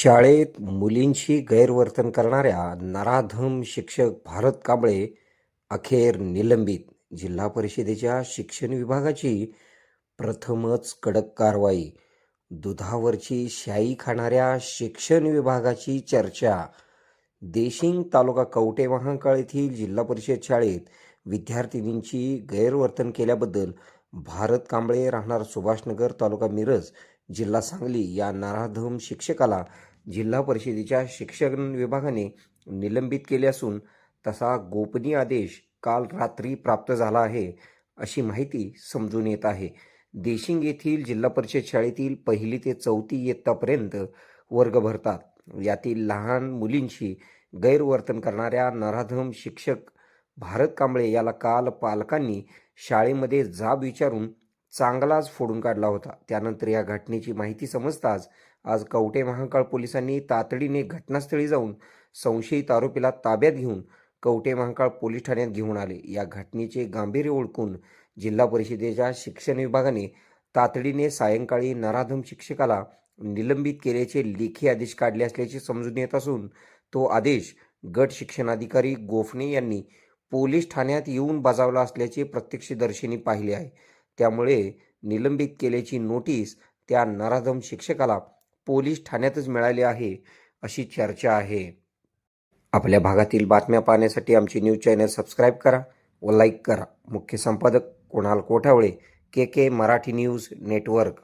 शाळेत मुलींशी गैरवर्तन करणाऱ्या नराधम शिक्षक भारत कांबळे अखेर निलंबित. जिल्हा परिषदेच्या शिक्षण विभागाची प्रथमच कडक कारवाई. दुधावरची शाई खाणाऱ्या शिक्षण विभागाची चर्चा. देशिंग तालुका कवटे महांकाळ येथील जिल्हा परिषद शाळेत विद्यार्थिनींची गैरवर्तन केल्याबद्दल भारत कांबळे राहणार सुभाषनगर तालुका मिरज जिल्हा सांगली या नराधम शिक्षकाला जिल्हा परिषदेच्या शिक्षण विभागाने निलंबित केले असून तसा गोपनीय आदेश काल रात्री प्राप्त झाला आहे अशी माहिती समजून येत आहे. देशिंग येथील जिल्हा परिषद शाळेतील पहिली ते चौथी इयत्तापर्यंत वर्ग भरतात. यातील लहान मुलींशी गैरवर्तन करणाऱ्या नराधम शिक्षक भारत कांबळे याला काल पालकांनी शाळेमध्ये जाब विचारून चांगलाच फोडून काढला होता. त्यानंतर या घटनेची माहिती समजताच आज कवटे महांकाळ पोलिसांनी तातडीने घटनास्थळी जाऊन संशयित आरोपीला ताब्यात घेऊन कवटे महांकाळ पोलीस ठाण्यात घेऊन आले. या घटनेचे गांभीर्य ओळखून जिल्हा परिषदेच्या शिक्षण विभागाने तातडीने सायंकाळी नराधम शिक्षकाला निलंबित केल्याचे लेखी आदेश काढले असल्याचे समजून येत असून तो आदेश गट शिक्षणाधिकारी गोफणे यांनी पोलीस ठाण्यात येऊन बजावला असल्याचे प्रत्यक्षदर्शींनी पाहिले आहे. त्यामुळे निलंबित केल्याची नोटीस त्या नराधम शिक्षकाला पोलीस ठाण्यातच मिळाली आहे अशी चर्चा आहे. आपल्या भागातील बातम्या पाहण्यासाठी आमची न्यूज चॅनल सबस्क्राईब करा व लाईक करा. मुख्य संपादक Kunal Kothawale K K Marathi news network.